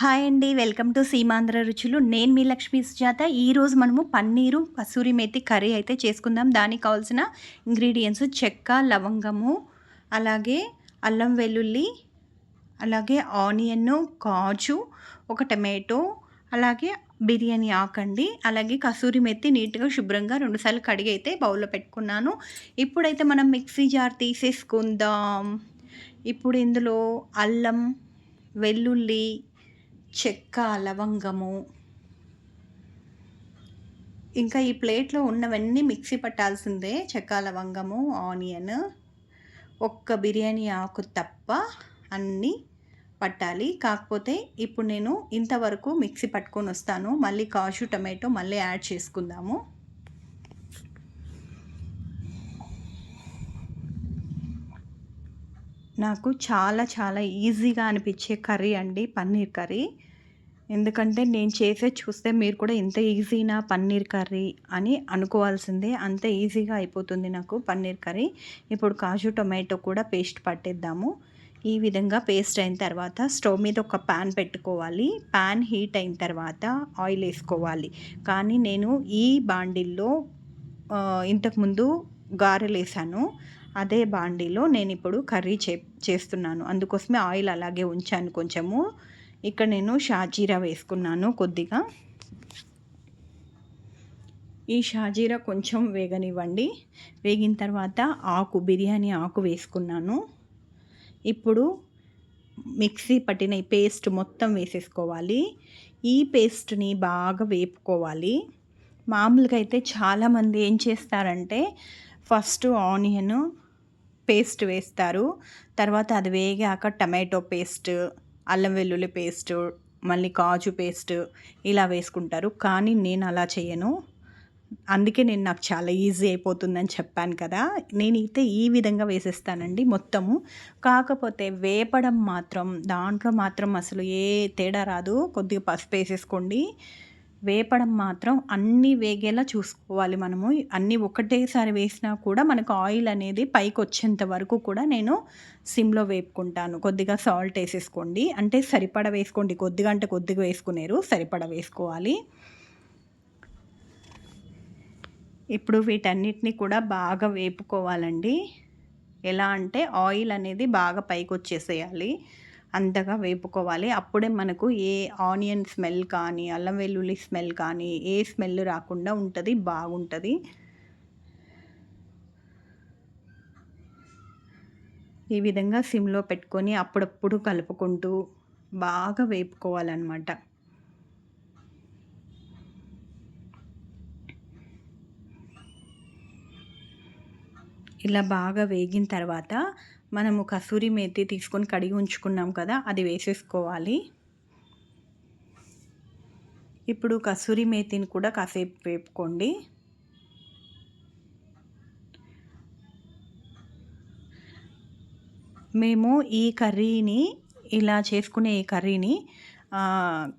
Hi అండి welcome to Seemandhra రుచులు. నేను మీ లక్ష్మీ సుజాత. ఈరోజు మనము పన్నీరు కసూరి మేతి కర్రీ అయితే చేసుకుందాం. దానికి కావాల్సిన ఇంగ్రీడియంట్స్ చెక్క లవంగము అలాగే అల్లం వెల్లుల్లి అలాగే ఆనియన్ కాజు ఒక టమాటో అలాగే బిర్యానీ ఆకండి. అలాగే కసూరి మెత్తి నీట్గా శుభ్రంగా రెండుసార్లు కడిగి అయితే బౌల్లో పెట్టుకున్నాను. ఇప్పుడైతే మనం మిక్సీ జార్ తీసేసుకుందాం. ఇప్పుడు ఇందులో అల్లం వెల్లుల్లి చెక్క లవంగము. ఇంకా ఈ ప్లేట్లో ఉన్నవన్నీ మిక్సీ పట్టాల్సిందే. చెక్క లవంగము ఆనియన్. ఒక్క బిర్యానీ ఆకు తప్ప అన్నీ పట్టాలి. కాకపోతే ఇప్పుడు నేను ఇంతవరకు మిక్సీ పట్టుకొని వస్తాను. మళ్ళీ కాషు టమాటో మళ్ళీ యాడ్ చేసుకుందాము. నాకు చాలా చాలా ఈజీగా అనిపించే కర్రీ అండి పన్నీర్ కర్రీ. ఎందుకంటే నేను చేసే చూస్తే మీరు కూడా ఇంత ఈజీనా పన్నీర్ కర్రీ అని అనుకోవాల్సిందే. అంత ఈజీగా అయిపోతుంది నాకు పన్నీర్ కర్రీ. ఇప్పుడు కాజు టొమాటో కూడా పేస్ట్ పట్టేద్దాము. ఈ విధంగా పేస్ట్ అయిన తర్వాత స్టవ్ మీద ఒక ప్యాన్ పెట్టుకోవాలి. ప్యాన్ హీట్ అయిన తర్వాత ఆయిల్ వేసుకోవాలి. కానీ నేను ఈ బాండిల్లో ఇంతకుముందు గారెలు వేసాను. అదే బాండీలో నేను ఇప్పుడు కర్రీ చే చేస్తున్నాను. అందుకోసమే ఆయిల్ అలాగే ఉంచాను కొంచెము. ఇక్కడ నేను షాజీరా వేసుకున్నాను కొద్దిగా. ఈ షాజీరా కొంచెం వేగనివ్వండి. వేగిన తర్వాత ఆకు బిర్యానీ ఆకు వేసుకున్నాను. ఇప్పుడు మిక్సీ పట్టిన ఈ పేస్ట్ మొత్తం వేసేసుకోవాలి. ఈ పేస్ట్ని బాగా వేపుకోవాలి. మామూలుగా అయితే చాలామంది ఏం చేస్తారంటే ఫస్ట్ ఆనియన్ పేస్ట్ వేస్తారు. తర్వాత అది వేగాక టమాటో పేస్ట్ అల్లం వెల్లుల్లి పేస్ట్ మళ్ళీ కాజు పేస్ట్ ఇలా వేసుకుంటారు. కానీ నేను అలా చేయను. అందుకే నేను నాకు చాలా ఈజీ అయిపోతుందని చెప్పాను కదా. నేనైతే ఈ విధంగా వేసేస్తానండి మొత్తము. కాకపోతే వేపడం మాత్రం దాంట్లో మాత్రం అసలు ఏ తేడా రాదు. కొద్దిగా పసుపు వేసేసుకోండి. వేపడం మాత్రం అన్నీ వేగేలా చూసుకోవాలి మనము. అన్నీ ఒకటేసారి వేసినా కూడా మనకు ఆయిల్ అనేది పైకి వచ్చేంత వరకు కూడా నేను సిమ్లో వేపుకుంటాను. కొద్దిగా సాల్ట్ వేసేసుకోండి. అంటే సరిపడ వేసుకోండి. కొద్దిగా అంటే కొద్దిగా వేసుకునేరు. సరిపడ వేసుకోవాలి. ఇప్పుడు వీటన్నిటిని కూడా బాగా వేపుకోవాలండి. ఎలా అంటే ఆయిల్ అనేది బాగా పైకి వచ్చేసేయాలి అంతగా వేపుకోవాలి. అప్పుడే మనకు ఏ ఆనియన్ స్మెల్ కానీ అల్లం వెల్లుల్లి స్మెల్ కానీ ఏ స్మెల్ రాకుండా ఉంటుంది బాగుంటుంది. ఈ విధంగా సిమ్లో పెట్టుకొని అప్పుడప్పుడు కలుపుకుంటూ బాగా వేపుకోవాలన్నమాట. ఇలా బాగా వేగిన తర్వాత మనము కసూరి మేతి తీసుకొని కడిగి ఉంచుకున్నాం కదా అది వేసేసుకోవాలి. ఇప్పుడు కసూరి మేతిని కూడా కాసేపు వేపుకోండి. మేము ఈ కర్రీని ఇలా చేసుకునే ఈ కర్రీని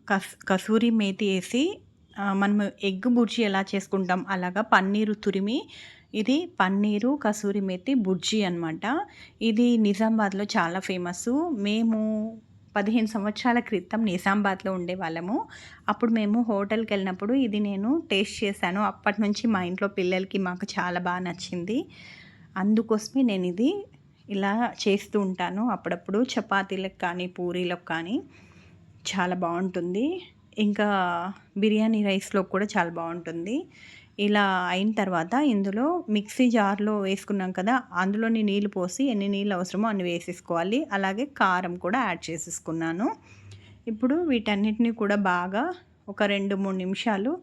కస్ కసూరి మేతి వేసి మనం ఎగ్ బుర్జీ ఎలా చేసుకుంటాం అలాగా పన్నీరు తురిమి ఇది పన్నీరు కసూరి మెత్తి బుజ్జి అనమాట ఇది నిజామాబాద్లో చాలా ఫేమస్ మేము పదిహేను సంవత్సరాల క్రితం నిజామాబాద్లో ఉండేవాళ్ళము. అప్పుడు మేము హోటల్కి వెళ్ళినప్పుడు ఇది నేను టేస్ట్ చేశాను. అప్పటి నుంచి మా ఇంట్లో పిల్లలకి మాకు చాలా బాగా నచ్చింది. అందుకోసమే నేను ఇది ఇలా చేస్తూ ఉంటాను. అప్పుడప్పుడు చపాతీలకు కానీ పూరీలకు కానీ చాలా బాగుంటుంది. ఇంకా బిర్యానీ రైస్లో కూడా చాలా బాగుంటుంది. ఇలా అయిన తర్వాత ఇందులో మిక్సీ జార్లో వేసుకున్నాం కదా అందులోని నీళ్ళు పోసి ఎన్ని నీళ్ళు అవసరమో అన్ని వేసేసుకోవాలి. అలాగే కారం కూడా యాడ్ చేసేసుకున్నాను. ఇప్పుడు వీటన్నిటిని కూడా బాగా ఒక రెండు మూడు నిమిషాలు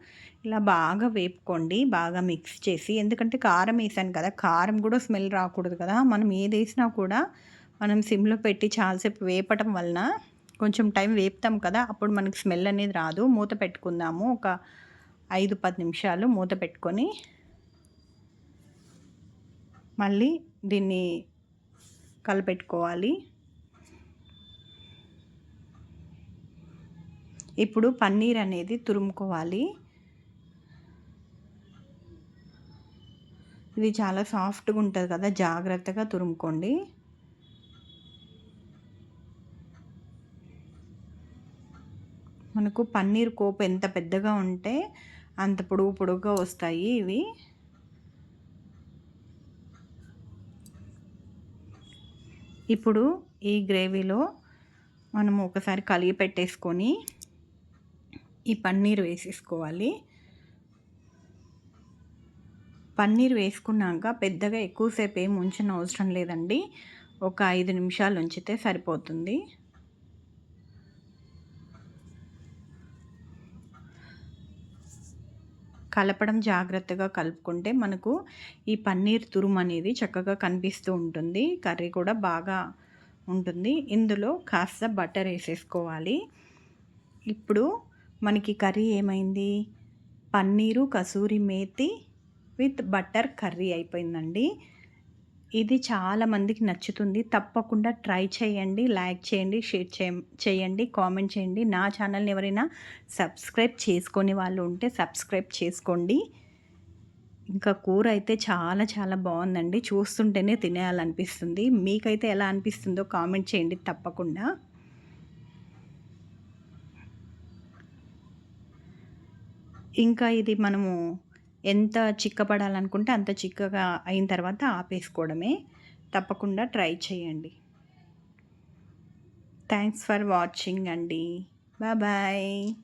ఇలా బాగా వేపుకోండి బాగా మిక్స్ చేసి. ఎందుకంటే కారం వేసాను కదా కారం కూడా స్మెల్ రాకూడదు కదా. మనం ఏది వేసినా కూడా మనం సిమ్లో పెట్టి చాలాసేపు వేపటం వలన కొంచెం టైం వేపుతాం కదా అప్పుడు మనకి స్మెల్ అనేది రాదు. మూత పెట్టుకుందాము. ఒక ఐదు పది నిమిషాలు మూత పెట్టుకొని మళ్ళీ దీన్ని కలిపెట్టుకోవాలి. ఇప్పుడు పన్నీర్ అనేది తురుముకోవాలి. ఇది చాలా సాఫ్ట్గా ఉంటుంది కదా జాగ్రత్తగా తురుముకోండి. మనకు పన్నీర్ కోపు ఎంత పెద్దగా ఉంటే అంత పొడుగు పొడుగుగా వస్తాయి ఇవి. ఇప్పుడు ఈ గ్రేవీలో మనము ఒకసారి కలిగి పెట్టేసుకొని ఈ పన్నీర్ వేసేసుకోవాలి. పన్నీర్ వేసుకున్నాక పెద్దగా ఎక్కువసేపు ఏం ఉంచిన అవసరం లేదండి. ఒక ఐదు నిమిషాలు ఉంచితే సరిపోతుంది. కలపడం జాగ్రత్తగా కలుపుకుంటే మనకు ఈ పన్నీర్ తురుము అనేది చక్కగా కనిపిస్తూ ఉంటుంది. కర్రీ కూడా బాగా ఉంటుంది. ఇందులో కాస్త బటర్ వేసేసుకోవాలి. ఇప్పుడు మనకి కర్రీ ఏమైంది? Paneer kasuri methi with butter curry అయిపోయిందండి. ఇది చాలా మందికి నచ్చుతుంది. తప్పకుండా ట్రై చేయండి లైక్ చేయండి షేర్ చేయండి కామెంట్ చేయండి. నా ఛానల్ని ఎవరైనా సబ్స్క్రైబ్ చేసుకొని వాళ్ళు ఉంటే సబ్స్క్రైబ్ చేసుకోండి. ఇంకా కూర అయితే చాలా చాలా బాగుందండి. చూస్తుంటేనే తినేయాలనిపిస్తుంది. మీకైతే ఎలా అనిపిస్తుందో కామెంట్ చేయండి తప్పకుండా. ఇంకా ఇది మనము ఎంత చిక్కపడాలనుకుంటే అంత చిక్కగా అయిన తర్వాత ఆపేసుకోవడమే. తప్పకుండా ట్రై చేయండి. థ్యాంక్స్ ఫర్ వాచింగ్ అండి. బాయ్